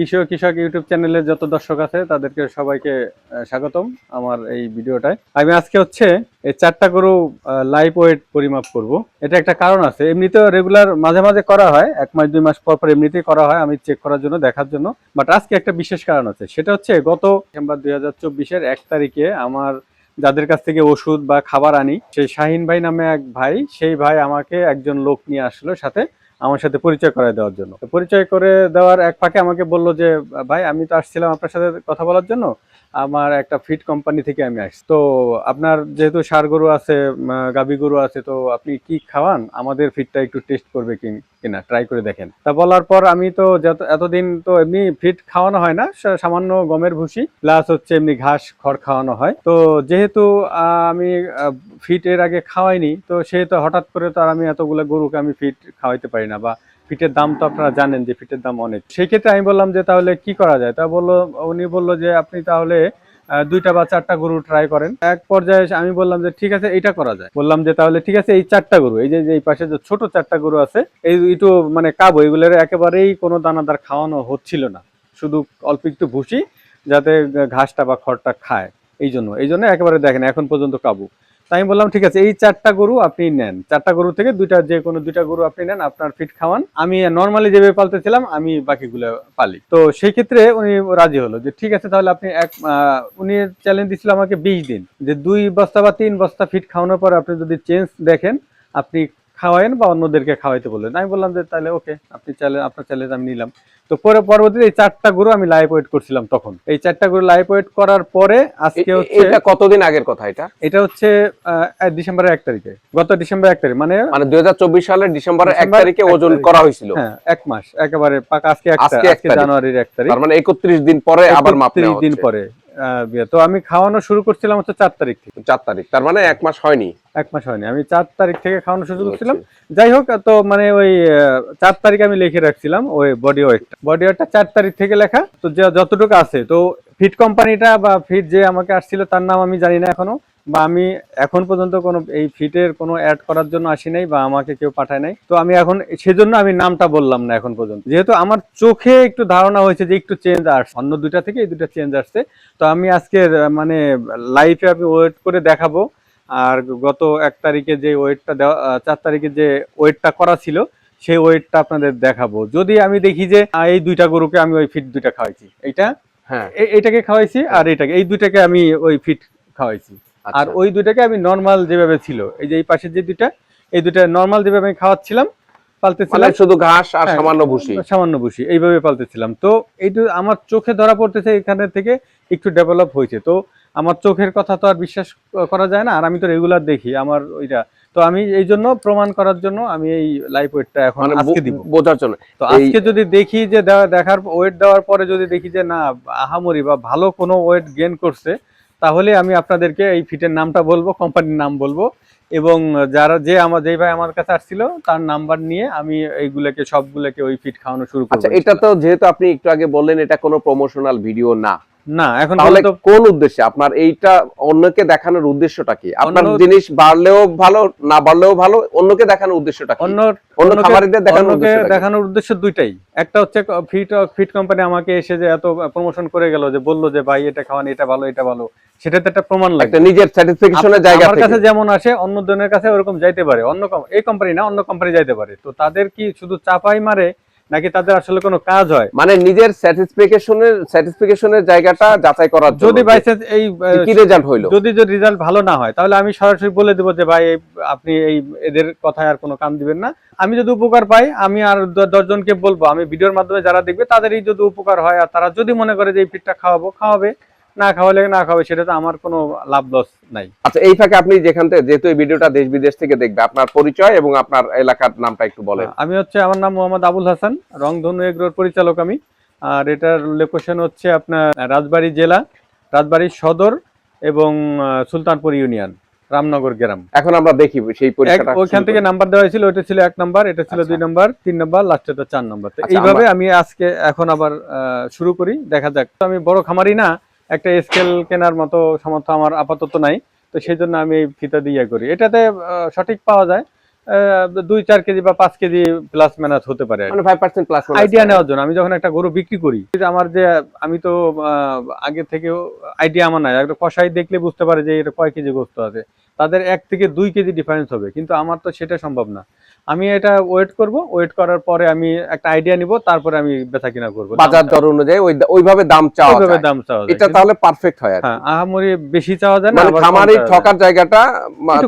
কৃষক কৃষক ইউটিউব চ্যানেলের যত দর্শক আছে, তাদেরকে সবাইকে স্বাগতম আমার এই ভিডিওটায়। আমি আজকে হচ্ছে এই চারটা গরু লাইভ ওয়েট পরিমাপ করব। এটা একটা কারণ আছে। এমনিতেও রেগুলার মাঝে মাঝে করা হয়, এক মাস, দুই মাস পর পর এমনিতেই করা হয়, আমি চেক করার জন্য, দেখার জন্য। বাট আজকে একটা বিশেষ কারণ আছে। সেটা হচ্ছে গত ডিসেম্বর দুই হাজার চব্বিশের এক তারিখে আমার যাদের কাছ থেকে ওষুধ বা খাবার আনি, সেই শাহিন ভাই নামে এক ভাই, সেই ভাই আমাকে একজন লোক নিয়ে আসলো সাথে। আমার সাথে পরিচয় করায় দেওয়ার জন্য। পরিচয় করে দেওয়ার এক ফাঁকে আমাকে বলল যে, ভাই, আমি তো আসছিলাম আপনার সাথে কথা বলার জন্য। আমার একটা ফিড কোম্পানি থেকে আমি আসছি। তো আপনার যেহেতু সার গরু আছে গাভী গরু আছে, তো আপনি কি খাওয়ান? আমাদের ফিডটা একটু টেস্ট করবে কিনা ট্রাই করে দেখেন। তা বলার পর আমি তো এতদিন তো এমনি ফিড খাওয়ানো হয় না সামান্য গমের ভুসি প্লাস হচ্ছে এমনি ঘাস, খড় খাওয়ানো হয়। তো যেহেতু আমি ফিট এর আগে খাওয়াইনি, তো সেহেতু হঠাৎ করে তো আর আমি এতগুলো গরুকে আমি ফিট খাওয়াইতে পারি না বা ফিটের দাম তো আপনারা জানেন যে ফিটের দাম অনেক। সেই ক্ষেত্রে আমি বললাম যে তাহলে কি করা যায়? তা বলল, উনি বলল যে আপনি তাহলে দুইটা বা চারটা গরু ট্রাই করেন। এক পর্যায়ে আমি বললাম যে ঠিক আছে, এইটা করা যায়। বললাম যে তাহলে ঠিক আছে, এই চারটা গরু, এই যে যে এই পাশে যে ছোট চারটা গরু আছে, এই একটু মানে কাবো, এগুলোর একেবারেই কোনো দানাদার খাওয়ানো হচ্ছিল না। শুধু অল্প একটু ভুসি, যাতে ঘাসটা বা খড়টা খায়। এই জন্য এই জন্য একেবারে দেখেন, এখন পর্যন্ত কাবু। তাই আমি বললাম, ঠিক আছে, এই চারটা গরু আপনি নেন। চারটা গরু থেকে দুইটা, যে কোনো দুইটা গরু আপনি নেন, আপনার ফিট খাওয়ান। আমি নর্মালি যেভাবে পালতেছিলাম, আমি বাকিগুলো পালি। তো সেই ক্ষেত্রে উনি রাজি হলো যে, ঠিক আছে, তাহলে আপনি এক উনি চ্যালেঞ্জ দিছিল আমাকে বিশ দিন। যে দুই বস্তা বা তিন বস্তা ফিট খাওয়ানোর পর আপনি যদি চেঞ্জ দেখেন, আপনি খাওয়ায়েন বা অন্যদেরকে খাওয়াইতে বললেন আমি বললাম যে তাহলে ওকে আপনি চ্যালেঞ্জ আপনার চ্যালেঞ্জ আমি নিলাম। তো পরে পরবর্তীতে এই চারটা গরু আমি লাইভ ওয়েট করছিলাম তখন। এই চারটা গরু লাইভ ওয়েট করার পরে আজকে হচ্ছে এটা কতদিন আগের কথা এটা? এটা হচ্ছে ডিসেম্বরের এক তারিখে। গত ডিসেম্বর এক তারিখ মানে মানে দুই হাজার চব্বিশ সালের ডিসেম্বরের এক তারিখে ওজন করা হয়েছিল। হ্যাঁ এক মাস। একেবারে পাকা আজকে আজকে। জানুয়ারির এক তারিখ। মানে একত্রিশ দিন পরে আবার মাপ দিন পরে। তো আমি খাওয়ানো শুরু করছিলাম হচ্ছে চার তারিখ থেকে। চার তারিখ তার মানে এক মাস হয়নি। এক মাস হয়নি। আমি চার তারিখ থেকে খাওয়ানো শুরু করছিলাম। যাই হোক তো মানে ওই চার তারিখ আমি লিখে রাখছিলাম ওই বডি ওয়েটটা বডি ওয়েটটা চার তারিখ থেকে লেখা। তো যে যতটুকু আছে তো ফিট কোম্পানিটা বা ফিট যে আমাকে আসছিল তার নাম আমি জানি না এখনও। বা আমি এখন পর্যন্ত কোনো এই ফিটের কোনো অ্যাড করার জন্য আসি নাই বা আমাকে কেউ পাঠায় নাই। তো আমি এখন সেজন্য আমি নামটা বললাম না এখন পর্যন্ত। যেহেতু আমার চোখে একটু ধারণা হয়েছে যে একটু চেঞ্জ আসছে অন্য দুইটা থেকে এই দুইটা চেঞ্জ আসছে। তো আমি আজকে মানে লাইফে আমি ওয়েট করে দেখাবো। আর গত এক তারিখে যে ওয়েটটা দেওয়া চার তারিখে যে ওয়েটটা করা ছিল সেই ওয়েটটা আপনাদের দেখাবো। যদি আমি দেখি যে এই দুইটা গরুকে আমি ওই ফিট দুইটা খাওয়াইছি। এইটা? হ্যাঁ। এ- এইটাকে খাওয়াইছি আর এইটাকে এই দুইটাকে আমি ওই ফিট খাওয়াইছি। আর আর ওই দুইটাকে আমি নর্মাল যেভাবে ছিল এই যে এই পাশে যে দুইটা এই দুইটা নর্মাল যেভাবে আমি খাওয়াচ্ছিলাম মানে পালতেছিলাম শুধু ঘাস আর হ্যাঁ, সামান্য ভুসি। সামান্য ভুসি এইভাবে পালতেছিলাম। তো এইটা আমার চোখে ধরা পড়তেছে এখানে থেকে একটু ডেভেলপ হয়েছে। তো আমার চোখের কথা তো আর বিশ্বাস করা যায় না আর আমি তো রেগুলার দেখি আমার ওইটা। তো আমি এই জন্য প্রমাণ করার জন্য আমি এই লাইফ ওয়েটটা এখন মানে আজকে দিব। বোঝার জন্য। তো আজকে যদি দেখি যে দেখার ওয়েট দেওয়ার পরে যদি দেখি যে না আহামরি বা ভালো কোনো ওয়েট গেইন করছে তাহলে আমি আপনাদেরকে এই ফিটের নামটা বলব কোম্পানির নাম বলব। এবং যারা, যে আমার যেই ভাই আমার কাছে আসছিল, তার নাম্বার নিয়ে আমি এইগুলোকে, সবগুলোকে ওই ফিট খাওয়ানো শুরু করব। আচ্ছা এটা তো যেহেতু আপনি একটু আগে বললেন, এটা কোনো প্রমোশনাল ভিডিও না। না এখন তাহলে কোন উদ্দেশ্যে? আপনার এইটা অন্যকে দেখানোর উদ্দেশ্যটা কি? আপনার জিনিস বাড়লেও ভালো না বাড়লেও ভালো অন্যকে দেখানোর উদ্দেশ্যটা কি? অন্য অন্য খামারিদের দেখানোর অন্যকে দেখানোর উদ্দেশ্য দুইটাই। একটা হচ্ছে ফিট ফিট কোম্পানি আমাকে এসে যে এত প্রমোশন করে গেল যে বলল যে ভাই এটা খাওয়ান এটা ভালো এটা ভালো। সেটাতে একটা প্রমাণ লাগে একটা নিজের স্যাটিসফ্যাকশনের জায়গা আমার কাছে যেমন আসে অন্য জনের কাছে ওরকম যাইতে পারে। অন্য এই কোম্পানি না অন্য কোম্পানি যাইতে পারে। তো তাদের কি শুধু চাপাই মারে নাকি তাদের আসলে কোনো কাজ হয়? মানে নিজের স্যাটিসফ্যাকশনের স্যাটিসফ্যাকশনের জায়গাটা যাচাই করার জন্য যদি বাইচান্স এই কি রেজাল্ট হলো যদি যদি রেজাল্ট ভালো না হয় তাহলে আমি সরাসরি বলে দেব যে ভাই আপনি এই এদের কথায় আর কোনো কান দিবেন না। আমি যদি উপকার পাই আমি আর দশজনকে বলব আমি ভিডিওর মাধ্যমে যারা দেখবে তাদেরই যদি উপকার হয় আর তারা যদি মনে করে যে এই ফিটটা খাওয়াবো খাওয়াবে। না খাওয়ালে না খাওয়াবে সেটা তো আমার কোনো লাভ লস নাই। আচ্ছা এই ফাঁকে আপনি যেখান থেকে যেহেতু এই ভিডিওটা দেশ বিদেশ থেকে দেখবে আপনার পরিচয় এবং আপনার এলাকার নামটা একটু বলেন। আমি হচ্ছে আমার নাম মোহাম্মদ আবুল হাসান রংধনু এগ্রোর পরিচালক আমি। আর এটার লোকেশন হচ্ছে আপনার রাজবাড়ী জেলা রাজবাড়ী সদর এবং সুলতানপুর ইউনিয়ন রামনগর গ্রাম। এখন আমরা দেখি সেই পরীক্ষাটা ওইখান থেকে নাম্বার দেওয়া হয়েছিল ওইটা ছিল এক নাম্বার এটা ছিল আচ্ছা। দুই নাম্বার তিন নাম্বার লাস্টে তো চার নাম্বার আচ্ছা, এইভাবে আমি আজকে এখন আবার শুরু করি দেখা যাক। তো আমি বড় খামারি না একটা স্কেল কেনার মতো সামর্থ্য আমার আপাতত নাই। তো সেই জন্য আমি এই ফিতা দিয়ে করি। এটাতে সঠিক পাওয়া যায়। আহ, দুই চার কেজি বা পাঁচ কেজি প্লাস মাইনাস হতে পারে কি। মানে আইডিয়া নেওয়ার জন্য। আমি যখন একটা গরু বিক্রি করি আমার যে আমি তো আহ, আগে থেকেও আইডিয়া আমার নাই। একটা কষাই দেখলে বুঝতে পারে যে এটা কয় কেজি গোস্ত আছে। তাদের এক থেকে দুই কেজি ডিফারেন্স হবে। কিন্তু আমার তো সেটা সম্ভব না। আমি এটা ওয়েট করব। ওয়েট করার পরে আমি একটা আইডিয়া নিব তারপরে আমি বেচা কিনা করব। বাজার দর অনুযায়ী ওইভাবে দাম চাওয়া ওইভাবে দাম চাওয়া এটা তাহলে পারফেক্ট হয় হ্যাঁ আহামরি বেশি চাওয়া যায় না মানে খামারি ঠকার জায়গাটা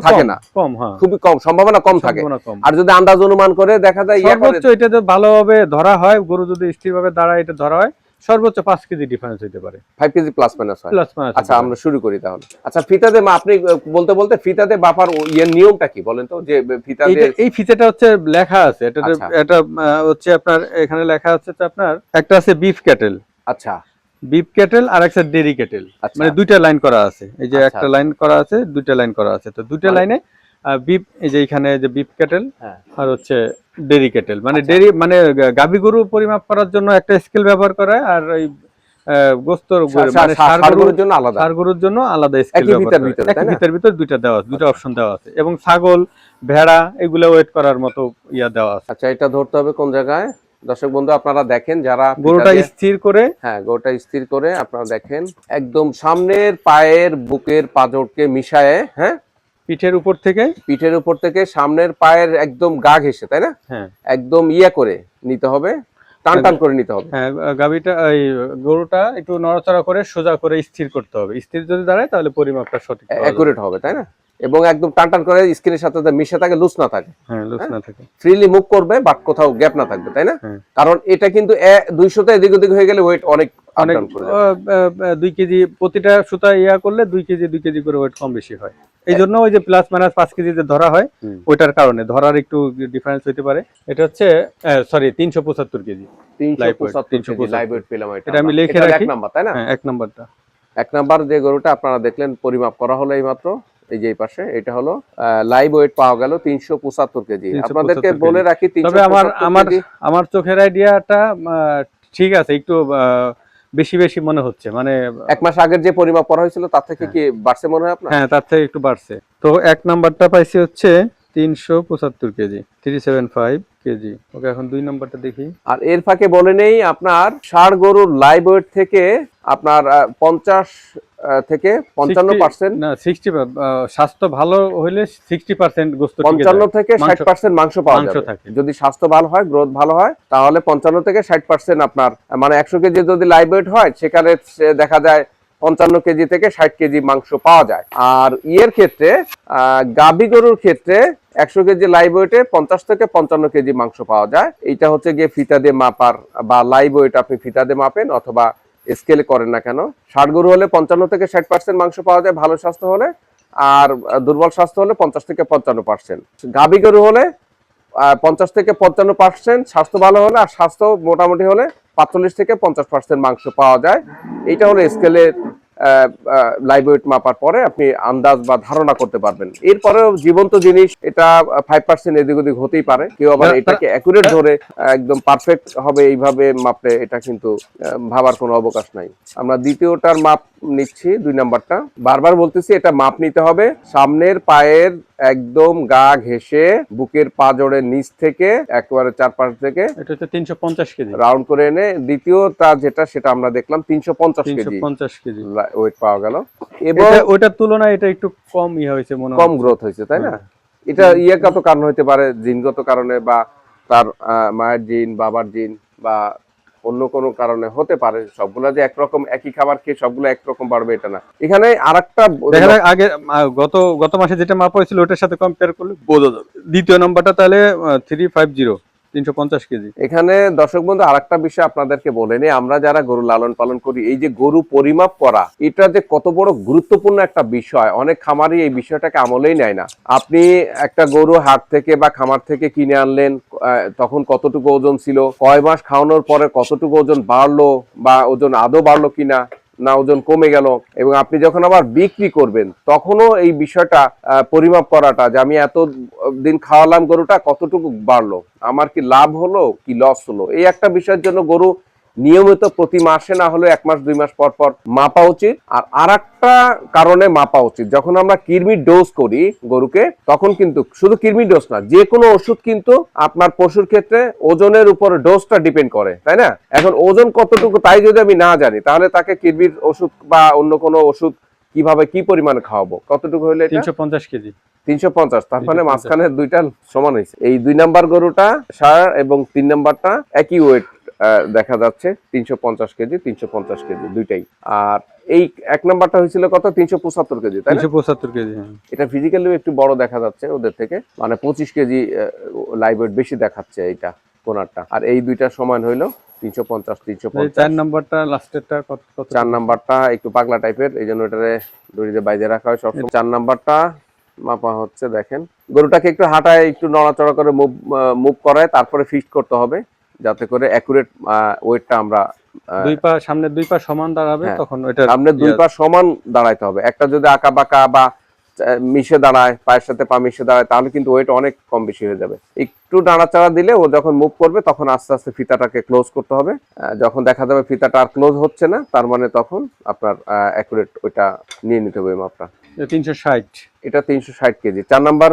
থাকে না। কম হ্যাঁ। খুবই কম সম্ভাবনা কম থাকে। আর যদি আন্দাজ অনুমান করে দেখা যায় ইয়া সর্বোচ্চ এটা তো ভালোভাবে ধরা হয় গরু যদি স্থিরভাবে দাঁড়ায় এটা ধরা হয় সর্বোচ্চ পাঁচ কেজি ডিফারেন্স হতে পারে। ফাইভ কেজি প্লাস মাইনাস হয়। প্লাস মাইনাস আচ্ছা আমরা শুরু করি তাহলে। আচ্ছা ফিতাতে মা- আপনি বলতে বলতে ফিতাতে বাপার ইয়ের নিয়মটা কি বলেন তো? যে ফিতা এই ফিচারটা হচ্ছে লেখা আছে। এটা আচ্ছা। এটা হচ্ছে আপনার এখানে লেখা আছে তো আপনার একটা আছে বিফ ক্যাটেল আচ্ছা। বিফ ক্যাটেল আর একটা ডেরি ক্যাটেল আচ্ছা। মানে দুইটা লাইন করা আছে। এই যে আচ্ছা, একটা। লাইন করা আছে দুইটা লাইন করা আছে। তো দুইটা লাইনে বিফ এই যে এখানে যে বিফ ক্যাটেল হ্যাঁ। আর হচ্ছে ডেরি ক্যাটেল। মানে আচ্ছা। ডেরি মানে গাবি গরু পরিমাপ করার জন্য একটা স্কেল ব্যবহার করা আর ওই গোস্তর মানে জন্য আলাদা। ষাঁড় গরুর জন্য আলাদা স্কেল ভিতরে, দুইটা দেওয়া আছে আচ্ছা। অপশন দেওয়া আছে। এবং ছাগল ভেড়া এগুলো ওয়েট করার মতো ইয়া দেওয়া আছে। আচ্ছা এটা ধরতে হবে কোন জায়গায়? দর্শক বন্ধু আপনারা দেখেন যারা গরুটা স্থির করে। হ্যাঁ গরুটা স্থির করে আপনারা দেখেন। একদম সামনের পায়ের বুকের পাজরকে মিশায়ে হ্যাঁ? পিঠের উপর থেকে? পিঠের উপর থেকে সামনের পায়ের একদম গা ঘেসে তাই না? হ্যাঁ। একদম ইয়া করে নিতে হবে টান টান করে নিতে হবে। হ্যাঁ গাবিটা এই গরুটা একটু নড়াচড়া করে সোজা করে স্থির করতে হবে। স্থির যদি দাঁড়ায় তাহলে পরিমাপটা সঠিক অ্যাকুরেট হবে তাই না? এবং একদম টান টান করে স্ক্রিনের সাথে মিশে থাকে লুজ না থাকে। হ্যাঁ লুজ না থাকে। ফ্রিলি মুভ করবে বাট কোথাও গ্যাপ না থাকবে তাই না? হ্যাঁ। কারণ এটা কিন্তু দুইশোতে এদিক ওদিক হয়ে গেলে ওয়েট অনেক অনেক অনেক করে যাবে। আহ, আহ, আহ, দুই কেজি প্রতিটা সুতা ইয়া করলে দুই কেজি দুই কেজি করে ওয়েট কম বেশি হয়। এই জন্য ওই যে প্লাস মাইনাস পাঁচ কেজি যে ধরা হয় ওইটার কারণে। ধরার একটু ডিফারেন্স হতে পারে। এটা হচ্ছে সরি তিনশো পঁচাত্তর কেজি। তিনশো live weight, পঁচাত্তর 375 কেজি লাইভ ওয়েট পেলাম এটা এটা আমি লিখে এক রাখি। নাম্বার তাই না? হ্যাঁ এক নাম্বারটা এক নাম্বার যে গরুটা আপনারা দেখলেন পরিমাপ করা হলো এই মাত্র এই যে পাশে এটা হলো লাইভ ওয়েট পাওয়া গেল তিনশো পঁচাত্তর কেজি। আপনাদেরকে বলে রাখি তবে আমার আমার আমার চোখের আইডিয়াটা ঠিক আছে একটু আহ, বেশি বেশি মনে হচ্ছে মানে এক মাস আগের যে পরিমাপ করা হয়েছিল তার থেকে কি বাড়ছে মনে হয় আপনার? হ্যাঁ তার থেকে একটু বাড়ছে। তো এক নাম্বারটা পাইছি হচ্ছে তিনশো পঁচাত্তর KG three seven five KG. Okay এখন দুই নাম্বারটা দেখি। আর এর ফাঁকে বলে নেই আপনার ষাড় গরুর লাইভ ওয়েট থেকে আপনার পঞ্চাশ থেকে পঞ্চান্ন পার্সেন্ট। না সিক্সটি স্বাস্থ্য ভালো হইলে সিক্সটি পার্সেন্ট গোস্ত পঞ্চান্ন থেকে ষাট পার্সেন্ট মাংস পাওয়া যাবে। যদি স্বাস্থ্য ভালো হয় গ্রোথ ভালো হয় তাহলে পঞ্চান্ন থেকে ষাট পার্সেন্ট আপনার মানে একশো কেজি যদি লাইভ ওয়েট হয় সেখানে দেখা যায় পঞ্চান্ন কেজি থেকে ষাট কেজি মাংস পাওয়া যায়। আর ইয়ের ক্ষেত্রে গাভী গরুর ক্ষেত্রে একশো কেজি লাইভ ওয়েটে পঞ্চাশ থেকে পঞ্চান্ন কেজি মাংস পাওয়া যায়। এইটা হচ্ছে গিয়ে ফিতা দিয়ে মাপার, বা লাইভ ওয়েট আপনি ফিতা দিয়ে মাপেন অথবা স্কেলে করেন না কেন। ষাট গরু হলে পঞ্চান্ন থেকে ষাট পার্সেন্ট মাংস পাওয়া যায় ভালো স্বাস্থ্য হলে, আর দুর্বল স্বাস্থ্য হলে পঞ্চাশ থেকে পঞ্চান্ন পার্সেন্ট গাভী গরু হলে পঞ্চাশ থেকে পঞ্চান্ন পার্সেন্ট স্বাস্থ্য ভালো হলে, আর স্বাস্থ্য মোটামুটি হলে পাঁচচল্লিশ থেকে পঞ্চাশ পার্সেন্ট মাংস পাওয়া যায়। এইটা হলো স্কেলে লাইভ ওয়েট মাপার পরে আপনি আন্দাজ বা ধারণা করতে পারবেন। এরপরেও জীবন্ত জিনিস এটা ফাইভ পার্সেন্ট এদিক ওদিক হতেই পারে। কেউ আবার এটাকে অ্যাকুরেট ধরে একদম পারফেক্ট হবে এইভাবে মাপলে এটা কিন্তু ভাবার কোনো অবকাশ নাই। আমরা দ্বিতীয়টার মাপ নিচ্ছি দুই নাম্বারটা। বারবার বলতেছি এটা মাপ নিতে হবে। সামনের পায়ের একদম গা ঘেঁষে বুকের পা পাজরের নিচ থেকে একেবারে চারপাশ থেকে এটা হচ্ছে তিনশো পঞ্চাশ কেজি। রাউন্ড করে এনে দ্বিতীয়টা যেটা সেটা আমরা দেখলাম তিনশো পঞ্চাশ কেজি। পঞ্চাশ কেজি। ওয়েট পাওয়া গেল। এবং ওইটার তুলনায় এটা একটু কম ইয়ে হয়েছে মনে কম গ্রোথ হয়েছে তাই না? হ্যাঁ। এটা ইয়েগত কারণ হতে পারে জিনগত কারণে বা তার মায়ের জিন বাবার জিন বা অন্য কোনো কারণে হতে পারে সবগুলা যে একরকম একই খাবার খেয়ে সবগুলো একরকম বাড়বে এটা না। এখানে আর একটা আগে গত গত মাসে যেটা মাপ হয়েছিল ওটার সাথে কম্পেয়ার করলে বোঝা যাবে। দ্বিতীয় নম্বরটা তাহলে থ্রি ফাইভ জিরো তিনশো পঞ্চাশ কেজি। এখানে দর্শক বন্ধু, আরেকটা বিষয় আপনাদেরকে বলে নিই। আমরা যারা গরু লালন পালন করি, এই যে গরু পরিমাপ করা, এটা যে কত বড় গুরুত্বপূর্ণ একটা বিষয়। অনেক খামারই এই বিষয়টাকে আমলেই নেয় না। আপনি একটা গরু হাট থেকে বা খামার থেকে কিনে আনলেন তখন কতটুকু ওজন ছিল, কয় মাস খাওয়ানোর পরে কতটুকু ওজন বাড়লো বা ওজন আদৌ বাড়লো কিনা না ওজন কমে গেল এবং আপনি যখন আবার বিক্রি করবেন, তখনও এই বিষয়টা পরিমাপ করাটা যে আমি এত দিন খাওয়ালাম গরুটা কতটুকু বাড়লো, আমার কি লাভ হলো কি লস হলো? এই একটা বিষয়ের জন্য গরু নিয়মিত প্রতি মাসে না হলে এক মাস দুই মাস পর পর মাপা উচিত। আর আরেকটা কারণে মাপা উচিত। যখন আমরা কৃমির ডোজ করি গরুকে তখন কিন্তু শুধু কৃমির ডোজ না যে কোনো ওষুধ কিন্তু আপনার পশুর ক্ষেত্রে ওজনের উপরে ডোজটা ডিপেন্ড করে তাই না? এখন ওজন কতটুকু তাই যদি আমি না জানি তাহলে তাকে কৃমির ওষুধ বা অন্য কোনো ওষুধ কীভাবে কি পরিমাণে খাওয়াবো? কতটুকু হলে তিনশো পঞ্চাশ কেজি। তিনশো পঞ্চাশ তার মানে মাঝখানে দুইটা সমান হয়েছে। এই দুই নাম্বার গরুটা সার এবং তিন নাম্বারটা একই ওয়েট দেখা যাচ্ছে তিনশো পঞ্চাশ কেজি তিনশো পঞ্চাশ কেজি দুইটাই। আর এই এক নাম্বারটা হয়েছিল কত? তিনশো পঁচাত্তর কেজি তিনশো পঁচাত্তর কেজি হ্যাঁ। এটা ফিজিক্যালি একটু বড় দেখা যাচ্ছে ওদের থেকে। মানে পঁচিশ কেজি লাইভ ওয়েট বেশি দেখাচ্ছে এইটা কোনারটা। আর এই দুইটা সমান হইল তিনশো পঞ্চাশ তিনশো চার নাম্বারটা লাস্টেরটা কত কত? চার নাম্বারটা একটু পাগলা টাইপের এই জন্য এটারে দড়িতে বাইরে রাখা হয় সবসময় চার নাম্বারটা মাপা হচ্ছে দেখেন। গরুটাকে একটু হাঁটায় একটু নড়াচড়া করে মুভ মুভ করায় তারপরে ফিক্সড করতে হবে। যাতে করে অ্যাকুরেট ওয়েটটা আমরা দুই পা সামনে দুই পা সমান দাঁড়াবে হ্যাঁ। তখন ওইটা সামনে দুই পা সমান দাঁড়াইতে হবে। একটা যদি আঁকা বাঁকা বা মিশে দাঁড়ায় পায়ের সাথে পা মিশে দাঁড়ায় তাহলে কিন্তু ওয়েট অনেক কম বেশি হয়ে যাবে। একটু নাড়াচাড়া দিলে ও যখন মুভ করবে তখন আস্তে আস্তে ফিতাটাকে ক্লোজ করতে হবে। যখন দেখা যাবে ফিতাটা আর ক্লোজ হচ্ছে না তার মানে তখন আপনার অ্যাকুরেট ওইটা নিয়ে নিতে হবে মাপটা তিনশো ষাট। এটা তিনশো ষাট কেজি। চার নাম্বার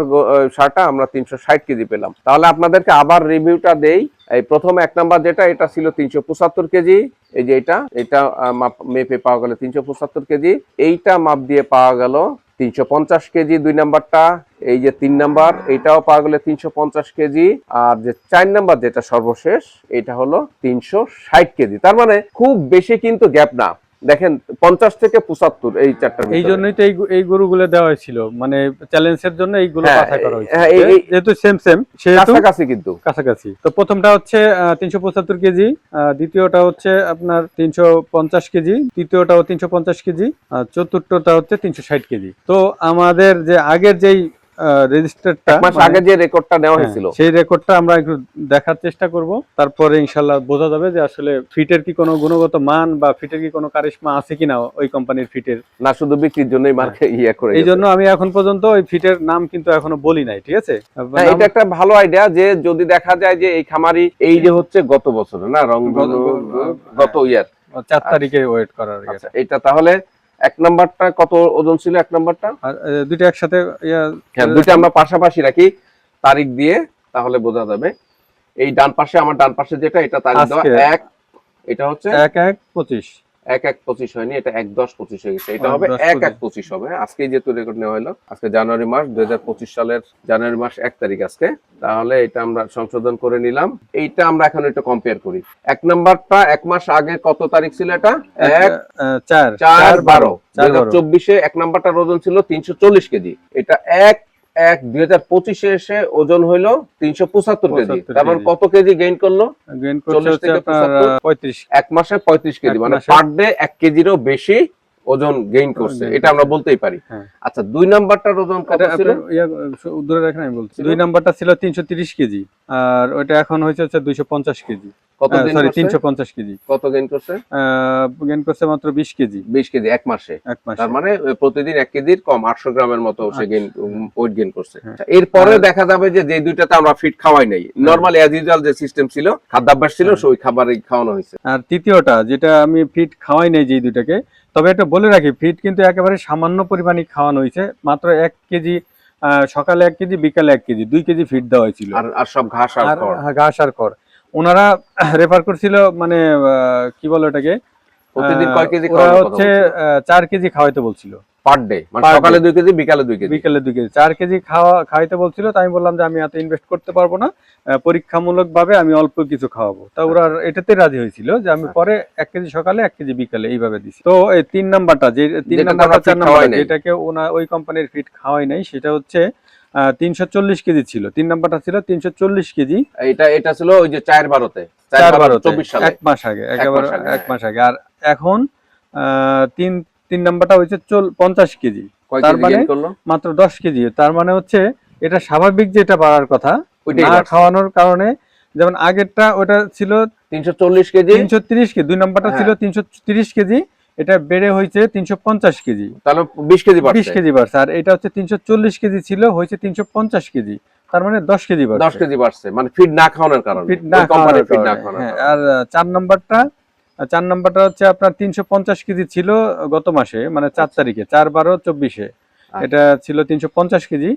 সারটা আমরা তিনশো ষাট কেজি পেলাম। তাহলে আপনাদেরকে আবার রিভিউটা দেই। এই প্রথম এক নাম্বার যেটা, এটা ছিল তিনশো পঁচাত্তর কেজি। এই যে এটা এটা মাপ, মেপে পাওয়া গেল তিনশো পঁচাত্তর কেজি। এইটা মাপ দিয়ে পাওয়া গেল তিনশো পঞ্চাশ কেজি দুই নাম্বারটা। এই যে তিন নাম্বার, এটাও পাওয়া গেলে তিনশো পঞ্চাশ কেজি। আর যে চার নাম্বার যেটা সর্বশেষ, এটা হলো তিনশো ষাট কেজি। তার মানে খুব বেশি কিন্তু গ্যাপ না। দেখেন পঞ্চাশ থেকে পঁচাত্তর এই চারটা এই জন্যই তো এই গরুগুলো দেওয়া হয়েছিল মানে চ্যালেঞ্জের জন্য এইগুলো হ্যাঁ, বাছাই করা হয়েছে। হ্যাঁ, যেহেতু সেম সেম কাছাকাছি কিন্তু। কাছাকাছি। তো প্রথমটা হচ্ছে তিনশো পঁচাত্তর কেজি দ্বিতীয়টা হচ্ছে আপনার তিনশো পঞ্চাশ কেজি তৃতীয়টাও তিনশো পঞ্চাশ কেজি আর চতুর্থটা হচ্ছে তিনশো ষাট কেজি। তো আমাদের যে আগের যেই রেজিস্টারটা মাস আগে যে রেকর্ডটা নেওয়া হ্যাঁ, হয়েছিল। সেই রেকর্ডটা আমরা একটু দেখার চেষ্টা করব। তারপরে ইনশাল্লাহ বোঝা যাবে যে আসলে ফিটের কি কোনো গুণগত মান বা ফিটের কি কোনো কারিশমা আছে কিনা ওই কোম্পানির ফিটের না শুধু বিক্রির জন্যই মার্কে ইয়ে করে এই জন্য আমি এখন পর্যন্ত ওই ফিটের নাম কিন্তু এখনও বলি নাই ঠিক আছে? হ্যাঁ, এটা একটা ভালো আইডিয়া যে যদি দেখা যায় যে এই খামারি এই যে হচ্ছে গত বছর না রং গত- ইয়ার। চার তারিখে ওয়েট করার ইয়ে। আচ্ছা এটা তাহলে এক নাম্বারটা কত ওজন ছিল এক নাম্বারটা? দুইটা একসাথে হ্যাঁ দুইটা আমরা পাশাপাশি রাখি। তারিখ দিয়ে তাহলে বোঝা যাবে। এই ডান পাশে আমার ডান পাশে যেটা এটা তারিখ দেওয়া এক এটা হচ্ছে এক এক পঁচিশ। এক এক পঁচিশ হয়নি এটা এক দশ পঁচিশ হয়ে গেছে। এটা হবে এক এক পঁচিশ। হবে। আজকে যেহেতু রেকর্ড নেওয়া হলো আজকে জানুয়ারি মাস দুই হাজার পঁচিশ সালের জানুয়ারি মাস এক তারিখ আজকে। তাহলে এটা আমরা সংশোধন করে নিলাম। এইটা আমরা এখন একটু কম্পেয়ার করি। এক নাম্বারটা এক মাস আগে কত তারিখ ছিল এটা? এক চার। চার বারো। চব্বিশে এক নাম্বারটার ওজন ছিল তিনশো চল্লিশ কেজি। এটা এক এক দুই হাজার পঁচিশে এসে ওজন হইল তিনশো পঁচাত্তর কেজি। 75 তার মানে। কত কেজি গেইন করল? গেইন করছে 40 হচ্ছে থেকে পঁয়ত্রিশ। এক মাসে পঁয়ত্রিশ কেজি মানে পার ডে এক কেজিরও বেশি ওজন গেইন করছে এটা আমরা বলতেই পারি। হ্যাঁ। আচ্ছা দুই নাম্বারটার ওজন কত ছিল? দূরে রাখেন আমি বলছি। দুই নাম্বারটা ছিল তিনশো তিরিশ কেজি আর ওইটা এখন হয়েছে হচ্ছে দুইশো পঞ্চাশ কেজি। কত সরি করছে? তিনশো পঞ্চাশ কেজি। কত গেইন করছে? গেইন করছে মাত্র বিশ কেজি। বিশ কেজি এক মাসে। এক মাসে। তার মানে প্রতিদিন এক কেজির কম আটশো গ্রামের মতো সে গেইন ওয়েট গেইন করছে। হ্যাঁ। আচ্ছা, এরপরে দেখা যাবে যে যে দুইটাতে আমরা ফিট খাওয়াই নাই। নর্মাল অ্যাজ ইউজুয়াল যে সিস্টেম ছিল খাদ্যাভ্যাস ছিল হ্যাঁ। সেই খাবারই খাওয়ানো হয়েছে। আর তৃতীয়টা যেটা আমি ফিট খাওয়াই নাই যে দুইটাকে তবে এটা বলে রাখি ফিট কিন্তু একেবারে সামান্য পরিমাণে খাওয়ানো হয়েছে। মাত্র এক কেজি আহ, সকালে এক কেজি বিকালে এক কেজি দুই কেজি ফিট দেওয়া হয়েছিল। আর সব ঘাস আর হ্যাঁ, ঘাস আর কর ওনারা রেফার করছিল মানে কি বলে ওটাকে? প্রতিদিন কয় কেজি ওরা হচ্ছে চার কেজি খাওয়াইতে বলছিল। পার ডে মানে সকালে দুই কেজি বিকালে দুই কেজি। বিকেলে দুই কেজি। চার কেজি খাওয়া খাওয়াইতে বলছিল তাই আমি বললাম যে আমি এত ইনভেস্ট করতে পারব না। পরীক্ষামূলক ভাবে আমি অল্প কিছু খাওয়াবো। তা ওরা এটাতে রাজি হয়েছিল যে আমি আচ্ছা। পরে এক কেজি সকালে এক কেজি বিকালে এইভাবে দিছি। তো এই তিন নাম্বারটা যে তিন নাম্বারটা চার নাম্বার। যেটাকে ওনা ওই কোম্পানির ফিট খাওয়াই নাই সেটা হচ্ছে তিনশো চল্লিশ কেজি ছিল। তিন নাম্বারটা ছিল তিনশো চল্লিশ কেজি। এটা এটা ছিল ওই যে চার বারোতে। চার বারো এক মাস আগে একেবারে এক মাস আগে। আর এখন তিন তিন নাম্বারটা হচ্ছে চল পঞ্চাশ কেজি। তার মানে- মাত্র দশ কেজি। তার মানে হচ্ছে এটা স্বাভাবিক যেটা বাড়ার কথা না খাওয়ানোর কারণে যেমন আগেরটা ওটা ছিল তিনশো চল্লিশ কেজি। তিনশো তিরিশ কেজি দুই নম্বরটা ছিল হ্যাঁ। তিনশো তিরিশ কেজি এটা বেড়ে হয়েছে তিনশো পঞ্চাশ কেজি। তাহলে বিশ কেজি বিশ কেজি বাড়ছে আর এটা হচ্ছে তিনশো চল্লিশ কেজি ছিল হয়েছে তিনশো পঞ্চাশ কেজি। তার মানে দশ কেজি বাড়ছে। দশ কেজি বাড়ছে মানে ফিড না খাওয়ানোর কারণে। ফিড না। খাওয়ানোর হ্যাঁ, আর চার নম্বরটা চার নাম্বারটা হচ্ছে আপনার তিনশো পঞ্চাশ কেজি ছিল গত মাসে মানে চার তারিখে চার বারো চব্বিশে। আচ্ছা। এটা ছিল তিনশো পঞ্চাশ কেজি।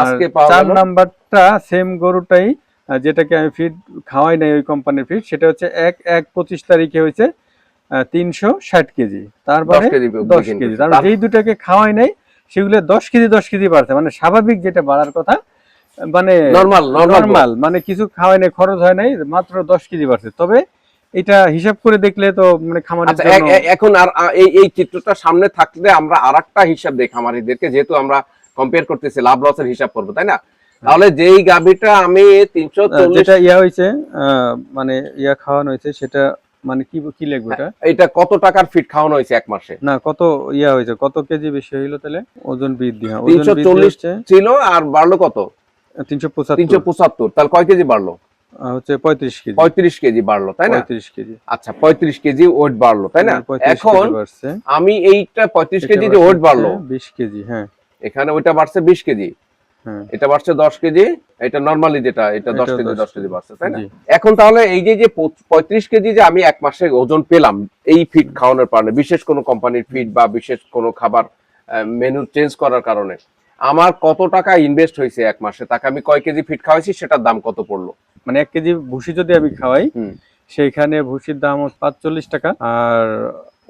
আর চার? নাম্বারটা সেম গরুটাই যেটাকে আমি ফিড খাওয়াই নাই ওই কোম্পানির ফিড সেটা হচ্ছে এক এক পঁচিশ তারিখে হয়েছে তিনশো ষাট কেজি। তারপরে দশ কেজি তার যেই দুটাকে খাওয়াই নাই সেগুলো দশ কেজি দশ কেজি বাড়ছে। মানে স্বাভাবিক যেটা বাড়ার কথা মানে নরমাল নর্মাল মানে কিছু খাওয়াই নাই খরচ হয় নাই মাত্র দশ কেজি বাড়ছে। তবে এটা হিসাব করে দেখলে তো মানে খামারের আচ্ছা জন্য এখন আর এই এই চিত্রটা সামনে থাকলে আমরা আরেকটা হিসাব দেই খামারিদেরকে যেহেতু আমরা কম্পেয়ার করতেছি লাভ লসের হিসাব করব তাই না? তাহলে যেই গাভিটা আমি তিনশো আহ, চল্লিশ যেটা ইয়া আহ, মানে ইয়া খাওয়ানো হয়েছে সেটা মানে কি কি লিখব এটা এটা কত টাকার ফিট খাওয়ানো হয়েছে এক মাসে? না কত ইয়া হয়েছে কত কেজি বেশি হইল তাহলে? ওজন বৃদ্ধি হ্যাঁ ওজন তিনশো বৃদ্ধি চল্লিশ হচ্ছে ছিল আর বাড়লো কত? তিনশো তিনশো পঁচাত্তর পঁচাত্তর তাহলে কয় কেজি বাড়লো? হচ্ছে পঁয়ত্রিশ কেজি। পঁয়ত্রিশ কেজি বাড়লো তাই না? পঁয়ত্রিশ কেজি। আচ্ছা পঁয়ত্রিশ কেজি ওয়েট বাড়লো তাই না? এখন আমি এইটা পঁয়ত্রিশ কেজি যে ওয়েট বাড়লো বিশ কেজি হ্যাঁ। এখানে ওইটা বাড়ছে বিশ কেজি। হ্যাঁ। এটা বাড়ছে দশ কেজি এটা নর্মালি যেটা এটা দশ কেজি দশ কেজি বাড়ছে তাই না? এখন তাহলে এই যে যে পঁয়ত্রিশ কেজি যে আমি এক মাসে ওজন পেলাম এই ফিড খাওয়ানোর কারণে বিশেষ কোনো কোম্পানির ফিড বা বিশেষ কোনো খাবার মেনু চেঞ্জ করার কারণে আমার কত টাকা ইনভেস্ট হয়েছে এক মাসে? তাকে আমি কয় কেজি ফিড খাওয়াইছি সেটার দাম কত পড়ল? মানে এক কেজি ভুসি যদি আমি খাওয়াই। সেইখানে ভুসির দাম হচ্ছে পাঁচচল্লিশ টাকা আর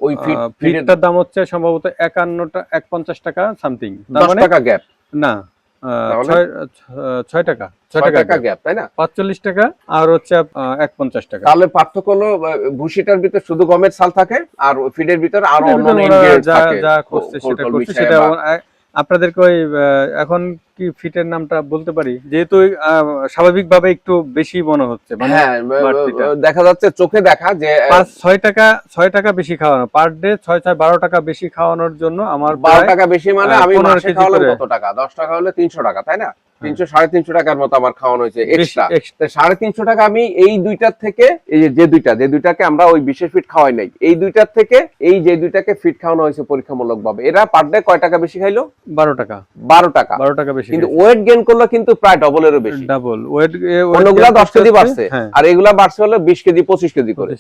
ওই ফিডটার দাম হচ্ছে সম্ভবত একান্নটা এক পঞ্চাশ টাকা সামথিং মানে টাকা গ্যাপ না ছয় টাকা ছয় টাকা গ্যাপ তাই না? পাঁচচল্লিশ টাকা আর হচ্ছে আহ, এক পঞ্চাশ টাকা। তাহলে পার্থক্য হলো ভুসিটার ভিতরে শুধু গমের থাকে আর ফিডের ভিতরে আরও যা যা করছে সেটা করছে সেটা আপনাদেরকে ওই এখন কি ফিটের নামটা বলতে পারি? যেহেতু স্বাভাবিক ভাবে একটু বেশি মনে হচ্ছে মানে হ্যাঁ দেখা যাচ্ছে চোখে দেখা যে পাঁচ ছয় টাকা ছয় টাকা বেশি খাওয়ানো। পার ডে ছয় ছয় বারো টাকা বেশি খাওয়ানোর জন্য আমার বারো টাকা বেশি মানে আমি 15 মাসে কেজি খাওয়ালাম করে। কত টাকা? দশ টাকা হলে তিনশো টাকা তাই না? তিনশো সাড়ে তিনশো টাকার মতো আমার খাওয়ানো হয়েছে এক্সট্রা সাড়ে তিনশো টাকা আমি এই দুইটার থেকে এই যে- দুইটা যে দুইটাকে আমরা ওই বিশেষ ফিট খাওয়াই নাই এই দুইটার থেকে এই যে দুইটাকে ফিট খাওয়ানো হয়েছে পরীক্ষামূলক ভাবে এরা পার ডে কয় টাকা বেশি খাইলো? বারো টাকা। বারো টাকা। বারো টাকা বেশি কিন্তু ওয়েট গেইন করল কিন্তু প্রায় ডবলেরও বেশি। ডাবল ওয়েট অন্যগুলা দশ কেজি বাড়ছে। হ্যাঁ। আর এগুলা বাড়ছে হলো বিশ কেজি পঁচিশ কেজি করে।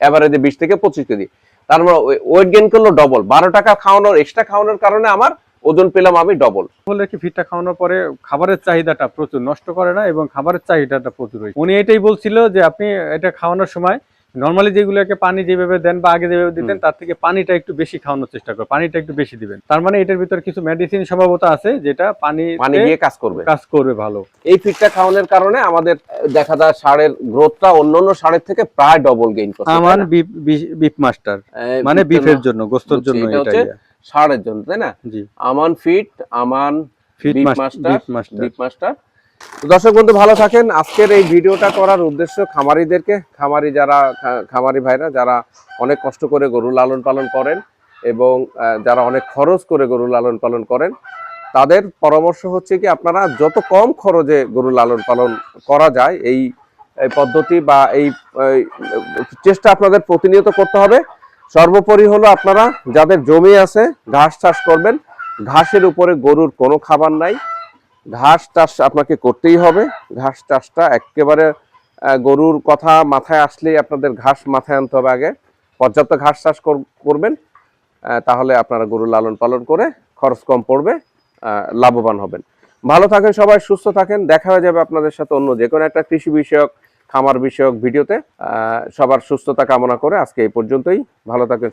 এভারেজে বিশ থেকে পঁচিশ কেজি। তার মানে ওয়েট গেইন করল ডবল বারো টাকা খাওয়ানোর এক্সট্রা খাওয়ানোর কারণে আমার ওজন পেলাম আমি ডবল বলে কি ফিটটা খাওয়ানোর পরে খাবারের চাহিদাটা প্রচুর নষ্ট করে না এবং খাবারের চাহিদাটা প্রচুর হয়েছে উনি এটাই বলছিল যে আপনি এটা খাওয়ানোর সময় নর্মালি যেগুলোকে পানি যেভাবে দেন বা আগে যেভাবে দিতেন তার থেকে পানিটা একটু বেশি খাওয়ানোর চেষ্টা করবেন পানিটা একটু বেশি দিবেন। তার মানে এটার ভিতরে কিছু মেডিসিন সম্ভবত আছে যেটা পানি পানি গিয়ে কাজ করবে। কাজ করবে ভালো। এই ফিটটা খাওয়ানোর কারণে আমাদের দেখা যায় সারের গ্রোথটা অন্যান্য সারের থেকে প্রায় ডবল গেইন করছে বিফ বিফ মাস্টার মানে বিফের জন্য গোস্তর জন্য এটা সারের জন্য তাই না? Aman feed Aman feed master master, master দর্শক বন্ধু ভালো থাকেন। আজকের এই ভিডিওটা করার উদ্দেশ্য খামারিদেরকে খামারি যারা খামারি ভাইরা যারা অনেক কষ্ট করে গরু লালন পালন করেন এবং যারা অনেক খরচ করে গরু লালন পালন করেন তাদের পরামর্শ হচ্ছে কি আপনারা যত কম খরচে গরু লালন পালন করা যায় এই পদ্ধতি বা এই, চেষ্টা আপনাদের প্রতিনিয়ত করতে হবে। সর্বোপরি হলো আপনারা যাদের জমি আছে, ঘাস চাষ করবেন, ঘাসের উপরে গরুর কোনো খাবার নাই। ঘাস চাষ আপনাকে করতেই হবে। ঘাস চাষটা একেবারে গরুর কথা মাথায় আসলেই আপনাদের ঘাস মাথায় আনতে হবে আগে। পর্যাপ্ত ঘাস চাষ কর- করবেন তাহলে আপনারা গরু লালন পালন করে খরচ কম পড়বে লাভবান হবেন। ভালো থাকেন সবাই, সুস্থ থাকেন। দেখা হয়ে যাবে আপনাদের সাথে অন্য যে কোনো একটা কৃষি বিষয়ক খামার বিষয়ক ভিডিওতে সবার সুস্থতা কামনা করে আজকে এই পর্যন্তই। ভালো থাকেন